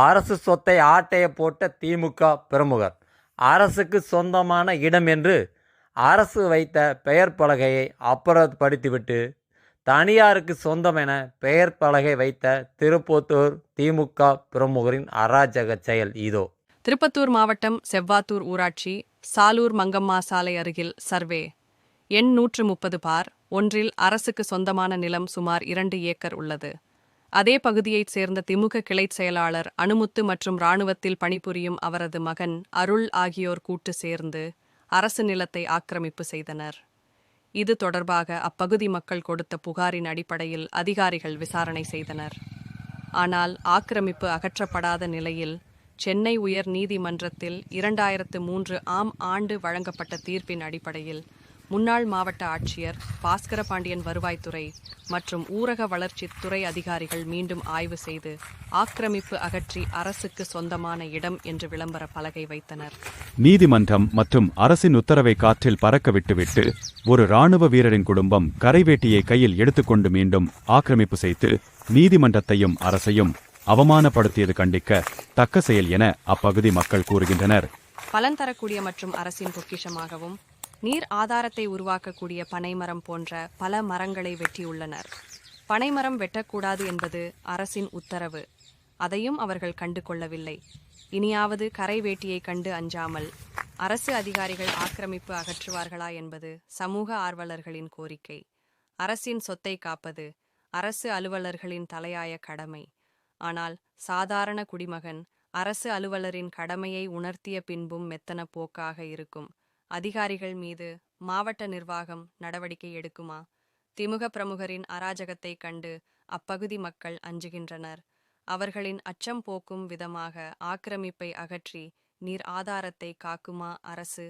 அரசு சொத்தை ஆட்டைய போட்ட திமுக பிரமுகர். அரசுக்கு சொந்தமான இடம் என்று அரசு வைத்த பெயர் பலகையை அப்புறப்படுத்திவிட்டு தனியாருக்கு சொந்தம் என பெயர் பலகை வைத்த திருப்பத்தூர் திமுக பிரமுகரின் அராஜக செயல் இதோ. திருப்பத்தூர் மாவட்டம் செவ்வாத்தூர் ஊராட்சி சாலூர் மங்கம்மா சாலை அருகில் சர்வே. எண் நூற்று முப்பது பார் ஒன்றில் அரசுக்கு சொந்தமான நிலம் சுமார் இரண்டு ஏக்கர் உள்ளது. அதே பகுதியைச் சேர்ந்த திமுக கிளைச் செயலாளர் அனுமுத்து மற்றும் இராணுவத்தில் பணிபுரியும் அவரது மகன் அருள் ஆகியோர் கூட்டு சேர்ந்து அரசு நிலத்தை ஆக்கிரமிப்பு செய்தனர். இது தொடர்பாக அப்பகுதி மக்கள் கொடுத்த புகாரின் அடிப்படையில் அதிகாரிகள் விசாரணை செய்தனர். ஆனால் ஆக்கிரமிப்பு அகற்றப்படாத நிலையில் சென்னை உயர் நீதிமன்றத்தில் இரண்டாயிரத்து மூன்று ஆம் ஆண்டு வழங்கப்பட்ட தீர்ப்பின் அடிப்படையில் முன்னாள் மாவட்ட ஆட்சியர் பாஸ்கர பாண்டியன் வருவாய்த்துறை மற்றும் ஊரக வளர்ச்சித் துறை அதிகாரிகள் மீண்டும் ஆய்வு செய்து ஆக்கிரமிப்பு அகற்றி அரசுக்கு சொந்தமான இடம் என்று விளம்பர பலகை வைத்தனர். நீதிமன்றம் மற்றும் அரசின் உத்தரவை காற்றில் பறக்க விட்டுவிட்டு ஒரு ராணுவ வீரரின் குடும்பம் கரைவேட்டியை கையில் எடுத்துக்கொண்டு மீண்டும் ஆக்கிரமிப்பு செய்து நீதிமன்றத்தையும் அரசையும் அவமானப்படுத்தியது கண்டிக்க தக்க செயல் என அப்பகுதி மக்கள் கூறுகின்றனர். பலன் தரக்கூடிய மற்றும் அரசின் பொக்கிஷமாகவும் நீர் ஆதாரத்தை உருவாக்கக்கூடிய பனைமரம் போன்ற பல மரங்களை வெட்டியுள்ளனர். பனைமரம் வெட்டக்கூடாது என்பது அரசின் உத்தரவு. அதையும் அவர்கள் கண்டு கொள்ளவில்லை இனியாவது கரை வேட்டியை கண்டு அஞ்சாமல் அரசு அதிகாரிகள் ஆக்கிரமிப்பு அகற்றுவார்களா என்பது சமூக ஆர்வலர்களின் கோரிக்கை. அரசின் சொத்தை காப்பது அரசு அலுவலர்களின் தலையாய கடமை. ஆனால் சாதாரண குடிமகன் அரசு அலுவலரின் கடமையை உணர்த்திய பின்பும் மெத்தன போக்காக இருக்கும். அதிகாரிகள் மீது மாவட்ட நிர்வாகம் நடவடிக்கை எடுக்குமா? திமுக பிரமுகரின் அராஜகத்தை கண்டு அப்பகுதி மக்கள் அஞ்சுகின்றனர். அவர்களின் அச்சம் போக்கும் விதமாக ஆக்கிரமிப்பை அகற்றி நீர் ஆதாரத்தை காக்குமா அரசு?